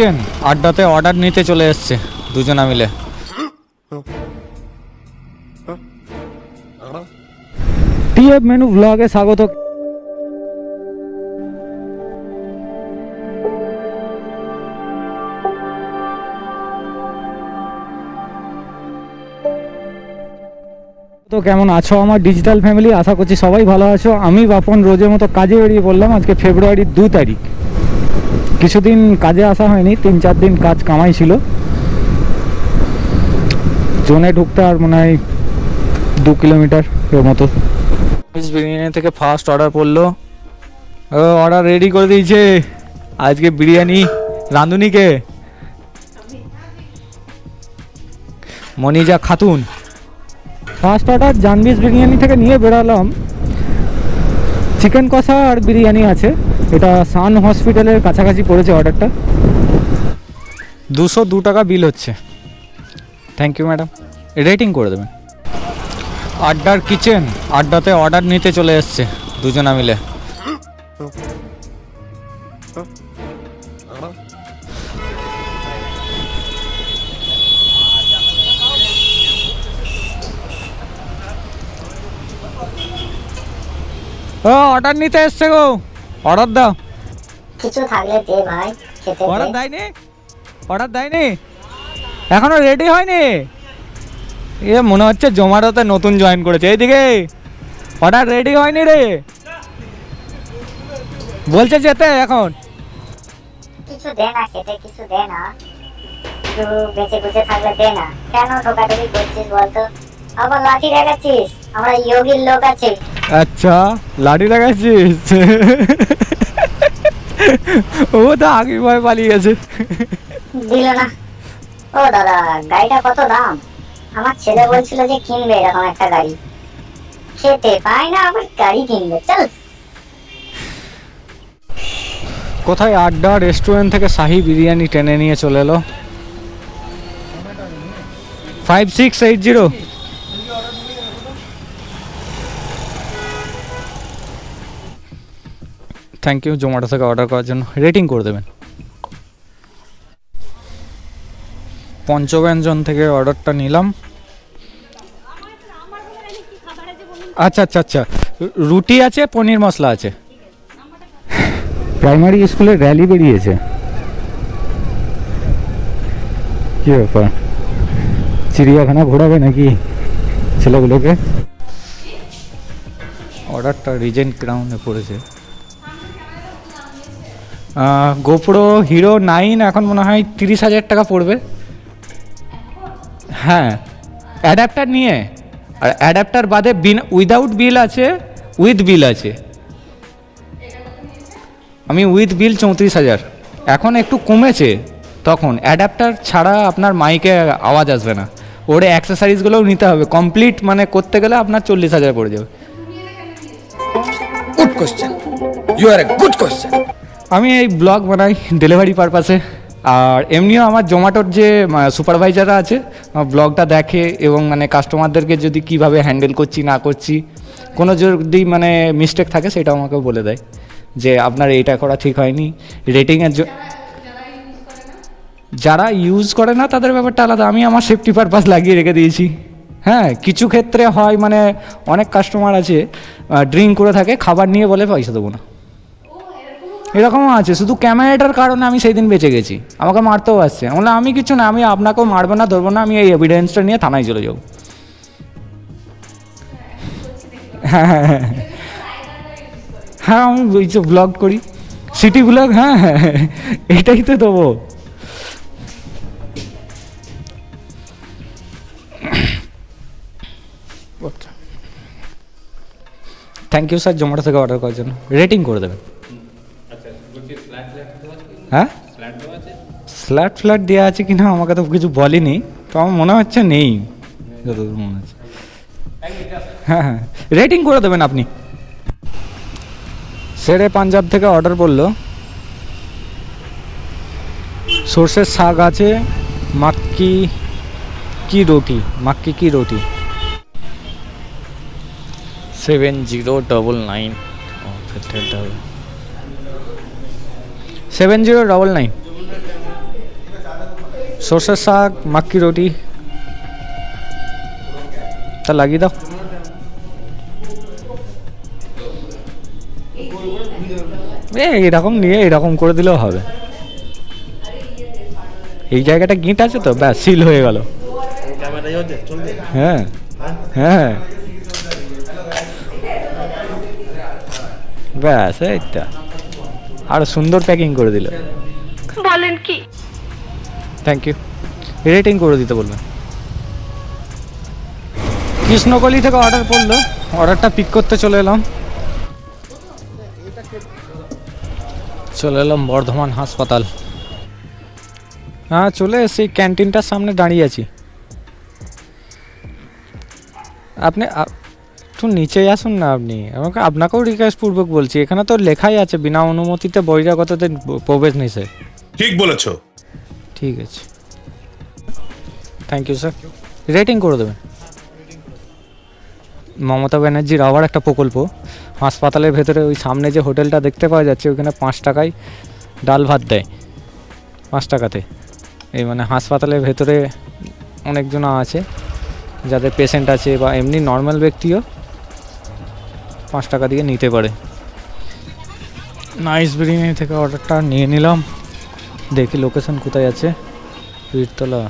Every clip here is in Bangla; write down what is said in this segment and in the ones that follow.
কিচেন আড্ডাতে অর্ডার নিতে চলে এসছে, দুজনা মিলে। টিএফ মেনু ব্লগে স্বাগত। তো কেমন আছো আমার ডিজিটাল ফ্যামিলি আশা করছি সবাই ভালো আছো। আমি বাপন, রোজের মতো কাজে বেরিয়ে পড়লাম আজকে ফেব্রুয়ারির দু তারিখ। কিছুদিন কাজে আসা হয়নি তিন চার দিন কাজ কামাই ছিল। জোনে ঢুকতে আর মনে হয় দু কিলোমিটার এর মতো। বিরিয়ানি থেকে ফার্স্ট অর্ডার পড়ল। অর্ডার রেডি করে দিয়েছে। আজকে বিরিয়ানি রাঁধুনিকে। মনিজা খাতুন। ফার্স্ট অর্ডার জানবিস বিরিয়ানি থেকে নিয়ে বেরালাম। চিকেন কষা আর বিরিয়ানি আছে। এটা সান হসপিটালের কাছাকাছি পড়েছে অর্ডারটা। দুশো দু টাকা বিল হচ্ছে। থ্যাংক ইউ ম্যাডাম রেটিং করে দেবেন। আড্ডার কিচেন আড্ডাতে অর্ডার নিতে চলে এসছে দুজনা মিলে। অর্ডার নিতে এসছে গো। অর্ডার দাও। কিছু থাকলে দে ভাই খেতে অর্ডার দে দেয়নি? অর্ডার দেয়নি? এখনও রেডি হয়নি? এ মনে হচ্ছে জোম্যাটোতে নতুন জয়েন করেছে। এইদিকে অর্ডার রেডি হয়নি রে। বলছে যেতে এখন। কিছু দে না খেতে কিছু দে না। একটু বেঁচে বুঝে থাকলে দে না। কেন ঢোকাঢুকি করছিস বলতো? আবার লাঠি দেখাচ্ছিস? আমরা ইয়োগির লোক আছে। আচ্ছা লাঠি লাগাচ্ছিস ও তো আগে ভয় পালিয়ে গেছে। দিল না। ও দাদা গাড়িটা কত দাম? আমার ছেলে বলছিল যে কিনবে এরকম একটা গাড়ি। খেতে পায় না আবার গাড়ি কিনবে চল। কোথায় আড্ডা রেস্টুরেন্ট থেকে শাহি বিরিয়ানি টেনে নিয়ে চলে এলো? Five six eight zero thank you Zomato থেকে অর্ডার করার জন্য। রেটিং করে দেবেন। পঞ্চব্যঞ্জন থেকে অর্ডারটা নিলাম। আচ্ছা আচ্ছা আচ্ছা। রুটি আছে পনির মশলা আছে? প্রাইমারি স্কুলে র্যালি বেরিয়েছে। কি ব্যাপার? চিড়িয়াখানা ঘোরাবে নাকি ছেলেগুলোকে? অর্ডারটা রিজেন্ট গ্রাউন্ডে পড়েছে। গোপ্রো হিরো নাইন এখন মনে হয় তিরিশ হাজার টাকা পড়বে। হ্যাঁ অ্যাডাপ্টার নিয়ে। আর অ্যাডাপ্টার বাদে বিন উইদাউট বিল আছে উইথ বিল আছে। আমি উইথ বিল চৌত্রিশ হাজার। এখন একটু কমেছে তখন। অ্যাডাপ্টার ছাড়া আপনার মাইকে আওয়াজ আসবে না। ওর অ্যাক্সেসারিজগুলোও নিতে হবে। কমপ্লিট মানে করতে গেলে আপনার চল্লিশ হাজার পড়ে যাবে। Good question. You are a good question. আমি এই ব্লগ বানাই ডেলিভারি পারপাসে। আর এমনিও আমার জোম্যাটোর যে সুপারভাইজাররা আছে ব্লগটা দেখে এবং মানে কাস্টমারদেরকে যদি কীভাবে হ্যান্ডেল করছি, না করছি, কোনো যদি মানে মিস্টেক থাকে সেটা আমাকে বলে দেয় যে, আপনার এইটা করা ঠিক হয়নি। রেটিংয়ের যারা ইউজ করে না, তাদের ব্যাপারটা আলাদা। আমি আমার সেফটি পারপাস লাগিয়ে রেখে দিয়েছি। হ্যাঁ কিছু ক্ষেত্রে হয় মানে অনেক কাস্টমার আছে ড্রিঙ্ক করে থাকে, খাবার নিয়ে বলে পয়সা দেবো না। এরকমও আছে শুধু ক্যামেরাটার কারণে আমি সেই দিন বেঁচে গেছি। আমাকে মারতেও আসছে। আমি আমি কিছু না আমি আপনাকেও মারবো না ধরবো না আমি এই এভিডেন্সটা নিয়ে থানায় চলে যাব। হ্যাঁ হ্যাঁ আমি যে ব্লগ করি। সিটি ব্লগ হ্যাঁ, এটাই তো দেবো। থ্যাংক ইউ স্যার জোম্যাটো থেকে অর্ডার করার জন্য। রেটিং করে দেবেন। হ্যাঁ? স্ল্যাট ফ্ল্যাট দেওয়া আছে কিনা আমাকে তো কিছু বলেনি, তো আমার মনে হচ্ছে নেই। যতদূর মনে হচ্ছে। হ্যাঁ হ্যাঁ। রেটিং করে দেবেন আপনি। সেরে পাঞ্জাব থেকে অর্ডার করল সর্ষের শাক আছে, মাক্কি কি রুটি? মাক্কি কি রুটি? Seven zero double nine seven zero double nine সর্ষের শাক, মাক্কি রুটি। তা লাগিয়ে দাও। এরকম নিয়ে এরকম করে দিলেও হবে। এই জায়গাটা গিঁট আছে তো? ব্যাস, সিল হয়ে গেল। হ্যাঁ হ্যাঁ। ব্যাস, এই তো। আরও সুন্দর প্যাকিং করে দিল। বলেন কি? থ্যাংক ইউ রেটিং করে দিতে বলবেন। কৃষ্ণকলি থেকে অর্ডার পড়ল। অর্ডারটা পিক করতে চলে এলাম। চলে এলাম বর্ধমান হাসপাতাল। হ্যাঁ চলে এসেছি। ক্যান্টিনটার সামনে দাঁড়িয়ে আছি। আপনি একটু নিচে আসুন না আপনি। আমাকে আপনাকেও রিকোয়েস্ট পূর্বক বলছি এখানে তো লেখাই আছে বিনা অনুমতিতে বহিরাগতদের প্রবেশ নিষেধ। ঠিক বলেছ। ঠিক আছে। থ্যাংক ইউ স্যার রেটিং করে দেবেন। মমতা ব্যানার্জির আবার একটা প্রকল্প। হাসপাতালের ভেতরে ওই সামনে যে হোটেলটা দেখতে পাওয়া যাচ্ছে ওইখানে পাঁচ টাকায় ডাল ভাত দেয়। পাঁচ টাকাতে। এই মানে হাসপাতালের ভেতরে অনেকজন আছে যাদের পেশেন্ট আছে বা এমনি নর্মাল ব্যক্তিও। পাঁচ টাকা দিয়ে নিতে পারে নাইস বিরিয়ানি থেকে অর্ডারটা নিয়ে নিলাম দেখি লোকেশন কোথায় আছে পীরতলা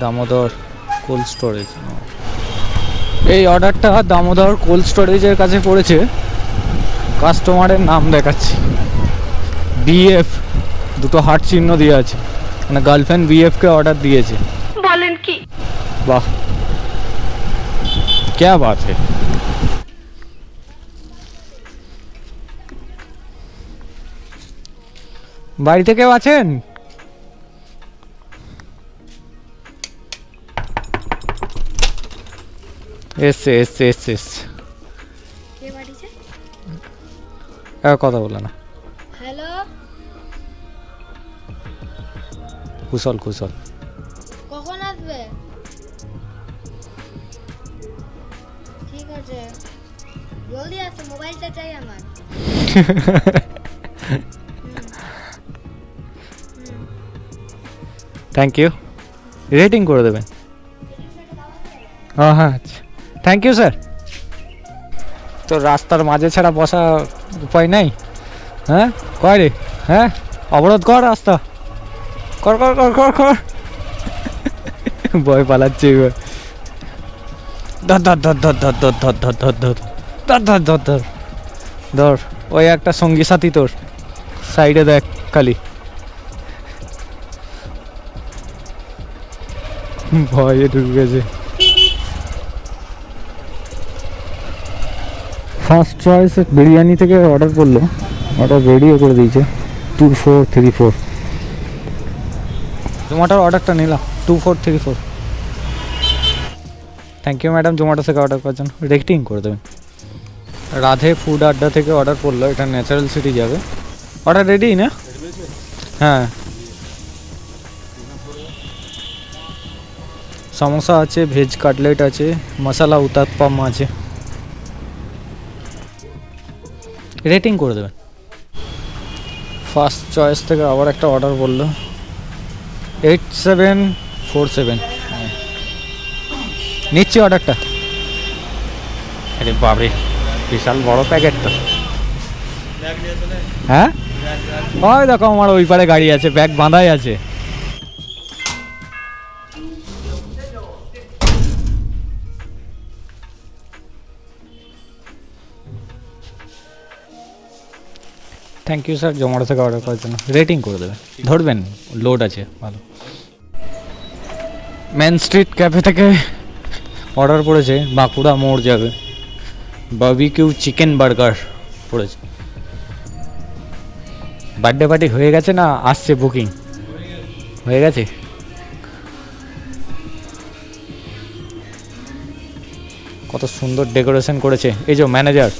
দামোদর কোল্ড স্টোরেজ এই অর্ডারটা দামোদর কোল্ড স্টোরেজের কাছে পড়েছে কাস্টমারের নাম দেখাচ্ছি বিএফ দুটো হার্ট চিহ্ন দিয়ে আছে মানে গার্লফ্রেন্ড বিএফকে অর্ডার দিয়েছে বলেন কি वाह क्या बात है বাড়িতে কেউ আছেন? এসছে এসছে এসছে এসছে কে পাঠিয়েছে এ, কথা বলে না। হ্যালো? কুশল কুশল। কখন আসবে? ঠিক আছে। জলদি আসো মোবাইলটা চাই আমার। থ্যাংক ইউ রেটিং করে দেবেন হ্যাঁ হ্যাঁ আচ্ছা থ্যাংক ইউ স্যার তো রাস্তার মাঝে ছাড়া বসা উপায় নাই হ্যাঁ কয় রে হ্যাঁ অবরোধ কর রাস্তা কর কর কর কর কর ভয় পালাচ্ছে এবার ধর ধর ধর ধর ধর ধর ধর ধর ধর ধর ধর ধর ধর ধর ধর ওই একটা সঙ্গী সাথী তোর সাইডে দেখ খালি ভয়ে ঢুকে গেছে। ফার্স্ট চয়েস বিরিয়ানি থেকে অর্ডার করল। অর্ডার রেডিও করে দিয়েছে। টু ফোর থ্রি ফোর জোম্যাটোর অর্ডারটা নিলাম। Two four three four thank you madam Zomato থেকে অর্ডার করার জন্য। রেটিং করে দেবেন। রাধে ফুড আড্ডা থেকে অর্ডার করল। এটা ন্যাচারাল সিটি যাবে। অর্ডার রেডি না? হ্যাঁ। সমোসা আছে ভেজ কাটলেট আছে মশলা উত্তাপ্পাম আছে। রেটিং করে দেবেন। ফার্স্ট চয়েস থেকে আবার একটা অর্ডার বলল। এইট সেভেন ফোর সেভেন নিচ্ছি অর্ডারটা আরে বাবরে বিশাল বড় প্যাকেট তো। হ্যাঁ? ওই দেখো আমার ওই পারে গাড়ি আছে ব্যাগ বাঁধাই আছে। থ্যাংক ইউ স্যার জোম্যাটো থেকে অর্ডার করার জন্য। রেটিং করে দেবেন। ধরবেন লোড আছে, ভালো। মেন স্ট্রিট ক্যাফে থেকে অর্ডার পড়েছে, বাঁকুড়া মোড় যাবে। বাবিকিউ চিকেন বার্গার পড়েছে। বার্থডে পার্টি হয়ে গেছে না? আসছে বুকিং হয়ে গেছে? কত সুন্দর ডেকোরেশন করেছে। এই যে ম্যানেজার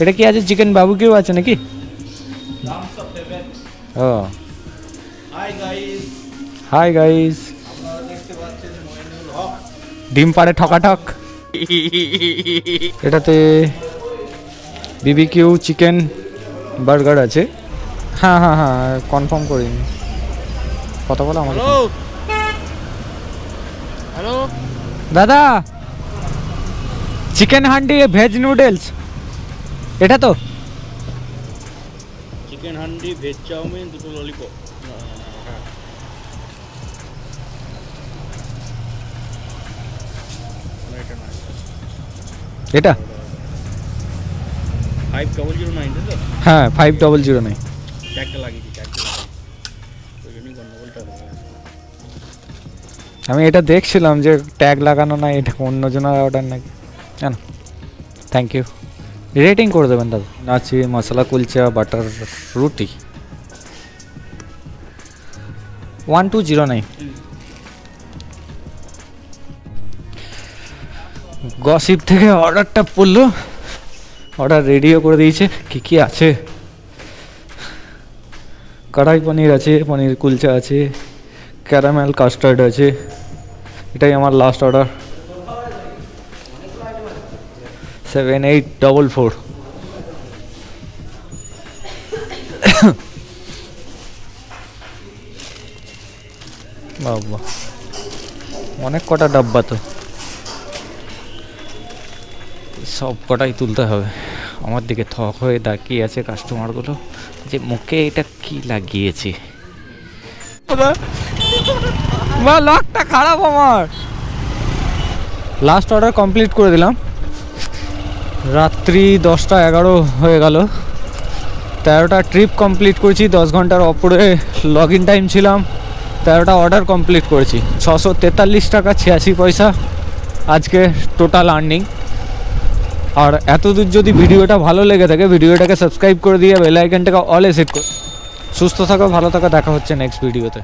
এটা কি আছে? চিকেন বাবু কেউ আছে নাকি? ও। হাই গাইস ডিম পাড়ে ঠকাঠক। এটাতে বিবিকিউ চিকেন বার্গার আছে। হ্যাঁ হ্যাঁ হ্যাঁ কনফার্ম করিনি কথা বলো আমাকে। হ্যালো দাদা! চিকেন হান্ডি ভেজ নুডলস এটা তো? চিকেন হান্ডি ভেজ চাউমিন দুটো ললিপপ এটা? ফাইভ ডবল জিরো নাইন তো? হ্যাঁ ফাইভ ডবল জিরো নাইন লাগিয়েছি আমি এটা দেখছিলাম যে ট্যাগ লাগানো নাই এটা অন্য জনের অর্ডার নাকি? জানো? থ্যাংক ইউ রেটিং করে দেবেন দাদা। আছে masala kulcha butter roti. One two zero nine Gossip থেকে অর্ডারটা পড়ল। অর্ডার রেডিও করে দিয়েছে। কি কি আছে? কড়াই পনির আছে পনির কুলচা আছে ক্যারামেল কাস্টার্ড আছে। এটাই আমার last order seven eight double four বাবা অনেক কটা ডাব্বা তো। সব কটাই তুলতে হবে। আমার দিকে থক হয়ে তাকিয়ে আছে কাস্টমারগুলো যে মুখে এটা কি লাগিয়েছে? লকটা খারাপ আমার। লাস্ট অর্ডার কমপ্লিট করে দিলাম। রাত্রি দশটা এগারো হয়ে গেল। তেরোটা ট্রিপ কমপ্লিট করেছি, দশ ঘণ্টার অপরে লগ ইন টাইম ছিলাম। তেরোটা অর্ডার কমপ্লিট করেছি। ছশো তেতাল্লিশ টাকা ছিয়াশি পয়সা আজকে টোটাল আর্নিং আর এতদূর যদি ভিডিওটা ভালো লেগে থাকে, ভিডিওটাকে সাবস্ক্রাইব করে দিয়ে বেল আইকনটাকে অলে সেট কর। সুস্থ থাকো, ভালো থাকো, দেখা হচ্ছে নেক্সট ভিডিওতে